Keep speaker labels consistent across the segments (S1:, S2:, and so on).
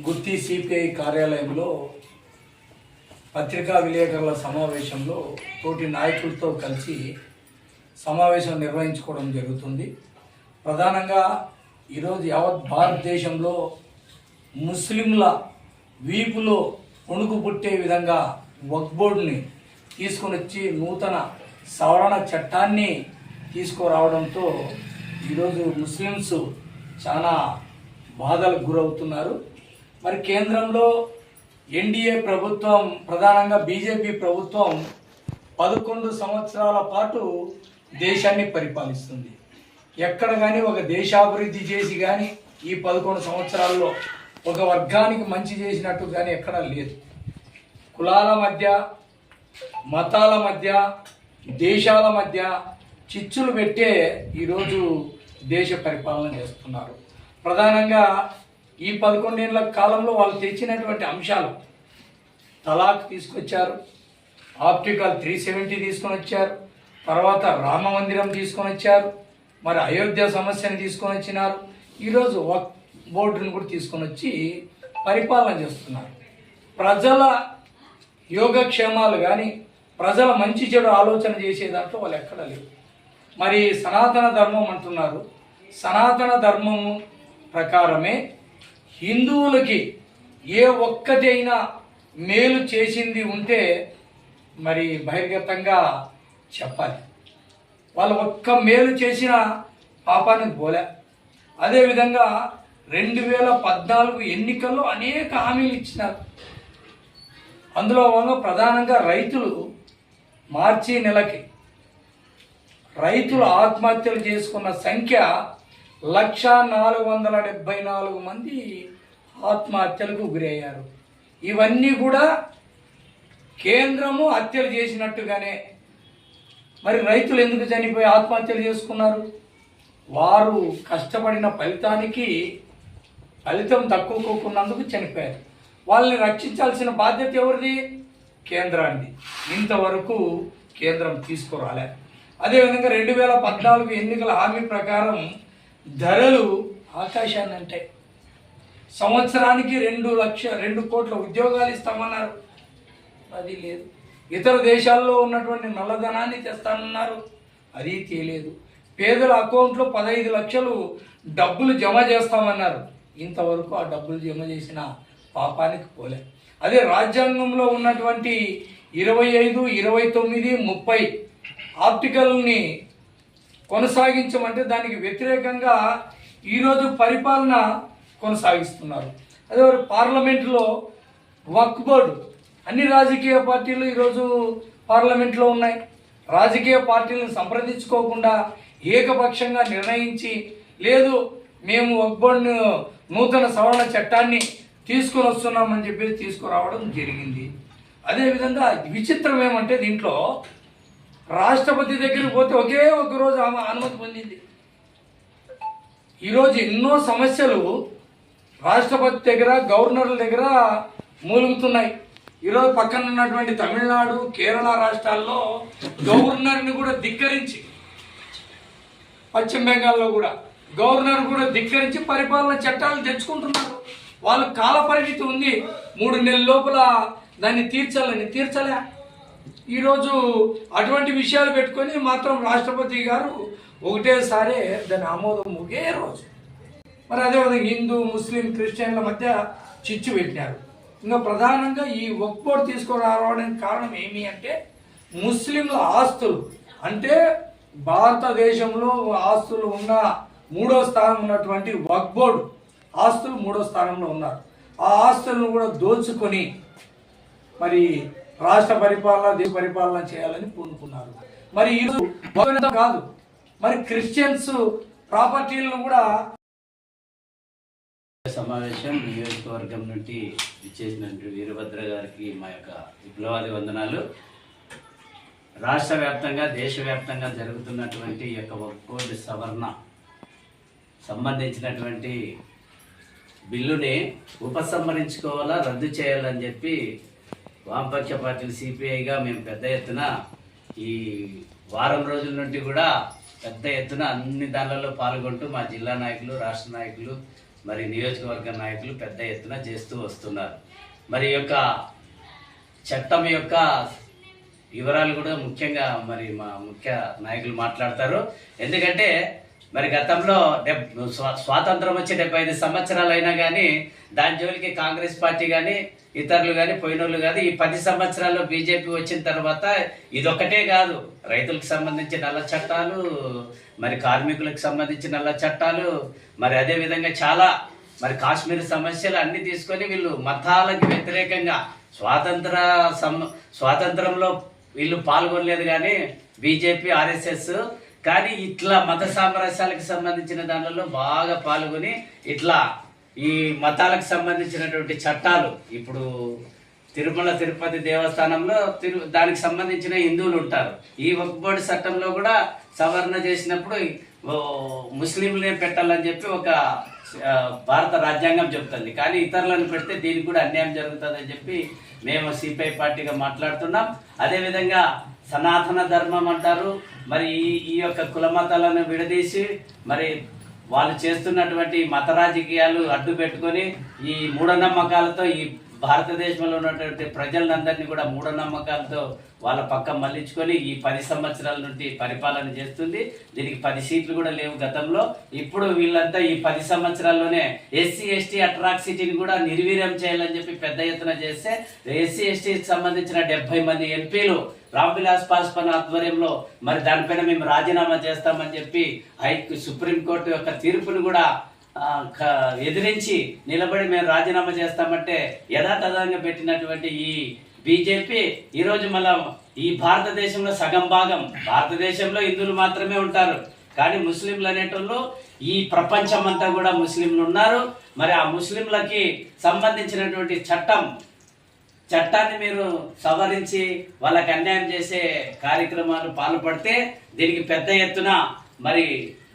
S1: గుత్తి CPI కార్యాలయంలో పత్రికా విలేకరుల సమావేశంలో తోటి నాయకులతో కలిసి సమావేశం నిర్వహించుకోవడం జరుగుతుంది. ప్రధానంగా ఈరోజు యావత్ భారతదేశంలో ముస్లింల వీపులో వణుకు పుట్టే విధంగా వక్ బోర్డుని తీసుకొని వచ్చి నూతన సవరణ చట్టాన్ని తీసుకురావడంతో ఈరోజు ముస్లిమ్స్ చాలా బాధలకు గురవుతున్నారు. మరి కేంద్రంలో ఎన్డీఏ ప్రభుత్వం ప్రధానంగా బీజేపీ ప్రభుత్వం పదకొండు సంవత్సరాల పాటు దేశాన్ని పరిపాలిస్తుంది. ఎక్కడ కానీ ఒక దేశాభివృద్ధి చేసి కానీ ఈ పదకొండు సంవత్సరాల్లో ఒక వర్గానికి మంచి చేసినట్టు కానీ ఎక్కడా లేదు. కులాల మధ్య మతాల మధ్య దేశాల మధ్య చిచ్చులు పెట్టే ఈరోజు దేశ పరిపాలన చేస్తున్నారు. ప్రధానంగా ఈ పదకొండేళ్ళ కాలంలో వాళ్ళు తెచ్చినటువంటి అంశాలు. తలాక్ తీసుకొచ్చారు. ఆప్టికల్ త్రీ సెవెంటీ తీసుకొని వచ్చారు. తర్వాత రామ మందిరం తీసుకొని వచ్చారు. మరి అయోధ్య సమస్యను తీసుకొని వచ్చినారు. ఈరోజు వక్ బోర్డుని కూడా తీసుకొని వచ్చి పరిపాలన చేస్తున్నారు. ప్రజల యోగక్షేమాలు కానీ ప్రజల మంచి చెడు ఆలోచన చేసే దాంట్లో వాళ్ళు ఎక్కడ లేవు మరి సనాతన ధర్మం అంటున్నారు. సనాతన ధర్మము ప్రకారమే హిందువులకి ఏ ఒక్కటైనా మేలు చేసింది ఉంటే మరి బహిర్గతంగా చెప్పాలి. వాళ్ళు ఒక్క మేలు చేసిన పాపానికి పోలే అదేవిధంగా రెండు వేల పద్నాలుగు ఎన్నికల్లో అనేక హామీలు ఇచ్చినారు. అందులో భాగంగా ప్రధానంగా రైతులు మార్చి నెలకి రైతులు ఆత్మహత్యలు చేసుకున్న సంఖ్య లక్ష నాలుగు వందల డెబ్బై నాలుగు మంది ఆత్మహత్యలకు గురయ్యారు. ఇవన్నీ కూడా కేంద్రము హత్యలు చేసినట్టుగానే మరి రైతులు ఎందుకు చనిపోయి ఆత్మహత్యలు చేసుకున్నారు? వారు కష్టపడిన ఫలితానికి ఫలితం తక్కువకోకున్నందుకు చనిపోయారు. వాళ్ళని రక్షించాల్సిన బాధ్యత ఎవరిది? కేంద్రాన్ని ఇంతవరకు కేంద్రం తీసుకురాలే. అదేవిధంగా రెండు వేల పద్నాలుగు ఎన్నికల హామీ ప్రకారం ధరలు ఆకాశాన్ని అంటాయి సంవత్సరానికి రెండు లక్ష రెండు కోట్ల ఉద్యోగాలు ఇస్తామన్నారు. అది లేదు. ఇతర దేశాల్లో ఉన్నటువంటి నల్లధనాన్ని తెస్తానన్నారు. అది తేలేదు పేదల అకౌంట్లో పదహైదు లక్షలు డబ్బులు జమ చేస్తామన్నారు. ఇంతవరకు ఆ డబ్బులు జమ చేసిన పాపానికి పోలే. అదే రాజ్యాంగంలో ఉన్నటువంటి ఇరవై ఐదు ఇరవై తొమ్మిది ముప్పై ఆర్టికల్ని కొనసాగించమంటే దానికి వ్యతిరేకంగా ఈరోజు పరిపాలన కొనసాగిస్తున్నారు. అదే పార్లమెంట్లో వక్ బోర్డు అన్ని రాజకీయ పార్టీలు ఈరోజు పార్లమెంట్లో ఉన్నాయి. రాజకీయ పార్టీలను సంప్రదించుకోకుండా ఏకపక్షంగా నిర్ణయించి లేదు మేము వక్ బోర్డును నూతన సవరణ చట్టాన్ని తీసుకొని వస్తున్నామని చెప్పి తీసుకురావడం జరిగింది. అదేవిధంగా విచిత్రం ఏమంటే దీంట్లో రాష్ట్రపతి దగ్గరికి పోతే ఒకే ఒక రోజు ఆమె అనుమతి పొందింది. ఈరోజు ఎన్నో సమస్యలు రాష్ట్రపతి దగ్గర గవర్నర్ల దగ్గర మూలుగుతున్నాయి. ఈరోజు పక్కన ఉన్నటువంటి తమిళనాడు కేరళ రాష్ట్రాల్లో గవర్నర్ని కూడా ధిక్కరించి పశ్చిమ బెంగాల్లో కూడా గవర్నర్ కూడా ధిక్కరించి పరిపాలన చట్టాలు తెచ్చుకుంటున్నారు. వాళ్ళ కాల పరిమితి ఉంది. మూడు నెలల లోపల దాన్ని తీర్చాలని తీర్చలే. ఈరోజు అటువంటి విషయాలు పెట్టుకొని మాత్రం రాష్ట్రపతి గారు ఒకటేసారి దాని ఆమోదం ఒకే రోజు. మరి అదేవిధంగా హిందూ ముస్లిం క్రిస్టియన్ల మధ్య చిచ్చు పెట్టినారు. ఇంకా ప్రధానంగా ఈ ఒక్కోటి తీసుకురావడానికి కారణం ఏమి అంటే ముస్లింల ఆస్తులు. అంటే భారతదేశంలో ఆస్తులు ఉన్న మూడో స్థానం ఉన్నటువంటి వక్ బోర్డు ఆస్తులు మూడో స్థానంలో ఉన్నారు. ఆ ఆస్తులను కూడా దోచుకొని మరి రాష్ట్ర పరిపాలన దేశ పరిపాలన చేయాలని పూనుకున్నారు. మరి ఈరోజు కాదు. మరి క్రిస్టియన్స్ ప్రాపర్టీలను కూడా
S2: సమావేశం నియోజకవర్గం నుండి ఇచ్చేసినటువంటి వీరభద్ర గారికి మా యొక్క విప్లవాది వందనాలు. రాష్ట్ర వ్యాప్తంగా దేశవ్యాప్తంగా జరుగుతున్నటువంటి ఈ యొక్క ఒక్కోటి సవరణ సంబంధించినటువంటి బిల్లుని ఉపసంహరించుకోవాలా రద్దు చేయాలని చెప్పి వామపక్ష పార్టీలు సిపిఐగా మేము పెద్ద ఎత్తున ఈ వారం రోజుల నుండి కూడా పెద్ద ఎత్తున అన్ని దానిలలో పాల్గొంటూ మా జిల్లా నాయకులు రాష్ట్ర నాయకులు మరి నియోజకవర్గ నాయకులు పెద్ద ఎత్తున చేస్తూ వస్తున్నారు. మరి యొక్క చట్టం యొక్క వివరాలు కూడా ముఖ్యంగా మరి మా ముఖ్య నాయకులు మాట్లాడతారు. ఎందుకంటే మరి గతంలో డెబ్ స్వా- స్వాతంత్రం వచ్చి డెబ్బై ఐదు సంవత్సరాలు అయినా కానీ దాని జోలికి కాంగ్రెస్ పార్టీ కానీ ఇతరులు కానీ పోయినోళ్ళు కానీ ఈ పది సంవత్సరాల్లో బీజేపీ వచ్చిన తర్వాత ఇదొక్కటే కాదు. రైతులకు సంబంధించి నల్ల చట్టాలు మరి కార్మికులకు సంబంధించి నల్ల చట్టాలు మరి అదే విధంగా చాలా మరి కాశ్మీర్ సమస్యలు అన్ని తీసుకొని వీళ్ళు మతాలకు వ్యతిరేకంగా స్వాతంత్ర సం స్వాతంత్రంలో వీళ్ళు పాల్గొనలేదు కానీ బీజేపీ ఆర్ఎస్ఎస్ కానీ ఇట్లా మత సామరస్యాలకు సంబంధించిన దానిలో బాగా పాల్గొని ఇట్లా ఈ మతాలకు సంబంధించినటువంటి చట్టాలు ఇప్పుడు తిరుమల తిరుపతి దేవస్థానంలో తిరు దానికి సంబంధించిన హిందువులు ఉంటారు. ఈ వక్బోర్డు చట్టంలో కూడా సవరణ చేసినప్పుడు ఓ ముస్లింలే పెట్టాలని చెప్పి ఒక భారత రాజ్యాంగం చెప్తుంది. కానీ ఇతరులను పెడితే దీనికి కూడా అన్యాయం జరుగుతుందని చెప్పి మేము సిపిఐ పార్టీగా మాట్లాడుతున్నాం. అదేవిధంగా సనాతన ధర్మం అంటారు మరి ఈ యొక్క కుల మతాలను విడదీసి మరి వాళ్ళు చేస్తున్నటువంటి మత రాజకీయాలు అడ్డు పెట్టుకొని ఈ మూఢనమ్మకాలతో ఈ భారతదేశంలో ఉన్నటువంటి ప్రజలందరినీ కూడా మూఢనమ్మకాలతో వాళ్ళ పక్క మళ్ళించుకొని ఈ పది సంవత్సరాల నుండి పరిపాలన చేస్తుంది. దీనికి పది సీట్లు కూడా లేవు గతంలో. ఇప్పుడు వీళ్ళంతా ఈ పది సంవత్సరాల్లోనే ఎస్సీ ఎస్టీ అట్రాక్సిటీని కూడా నిర్వీర్యం చేయాలని చెప్పి పెద్ద ఎత్తున చేస్తే ఎస్సీ ఎస్టీకి సంబంధించిన డెబ్బై మంది ఎంపీలు రామ్విలాస్ పాస్వాన్ ఆధ్వర్యంలో మరి దానిపైన మేము రాజీనామా చేస్తామని చెప్పి హై సుప్రీంకోర్టు యొక్క తీర్పును కూడా క- ఎదిరించి నిలబడి మేము రాజీనామా చేస్తామంటే యథాతథంగా పెట్టినటువంటి ఈ బీజేపీ ఈరోజు మళ్ళా ఈ భారతదేశంలో సగం భాగం భారతదేశంలో హిందువులు మాత్రమే ఉంటారు. కానీ ముస్లింలు అనేటోళ్ళు ఈ ప్రపంచం అంతా కూడా ముస్లింలు ఉన్నారు. మరి ఆ ముస్లింలకి సంబంధించినటువంటి చట్టం చట్టాన్ని మీరు సవరించి వాళ్ళకి అన్యాయం చేసే కార్యక్రమాలు పాల్పడితే దీనికి పెద్ద ఎత్తున మరి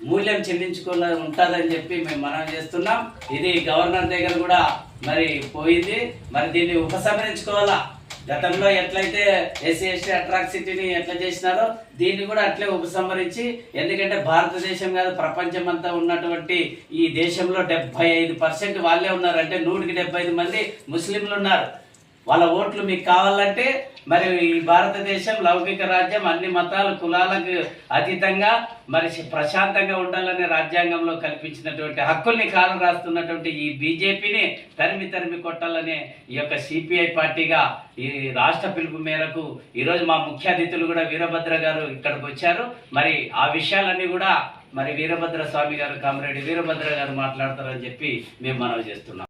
S2: మూల్యం చెల్లించుకోలే ఉంటుందని చెప్పి మేము మనం చేస్తున్నాం. ఇది గవర్నర్ దగ్గర కూడా మరి పోయింది. మరి దీన్ని ఉపసంహరించుకోవాలా? గతంలో ఎట్లయితే ఎస్సీ ఎస్టీ అట్రాక్సిటీని ఎట్లా చేసినారో దీన్ని కూడా అట్లే ఉపసంహరించి ఎందుకంటే భారతదేశం కాదు ప్రపంచం అంతా ఉన్నటువంటి ఈ దేశంలో డెబ్బై ఐదు పర్సెంట్ వాళ్ళే ఉన్నారు. అంటే నూటికి డెబ్బై ఐదు మంది ముస్లింలు ఉన్నారు. వాళ్ళ ఓట్లు మీకు కావాలంటే మరి ఈ భారతదేశం లౌకిక రాజ్యం అన్ని మతాలు కులాలకు అతీతంగా మరి ప్రశాంతంగా ఉండాలనే రాజ్యాంగంలో కల్పించినటువంటి హక్కుల్ని కాలు రాస్తున్నటువంటి ఈ బీజేపీని తరిమి తరిమి కొట్టాలనే ఈ యొక్క సిపిఐ పార్టీగా ఈ రాష్ట్ర పిలుపు మేరకు ఈరోజు మా ముఖ్య అతిథులు కూడా వీరభద్ర గారు ఇక్కడికి వచ్చారు. మరి ఆ విషయాలన్నీ కూడా మరి వీరభద్ర స్వామి గారు కామరెడ్డి వీరభద్ర గారు మాట్లాడతారని చెప్పి మేము మనవి చేస్తున్నాం.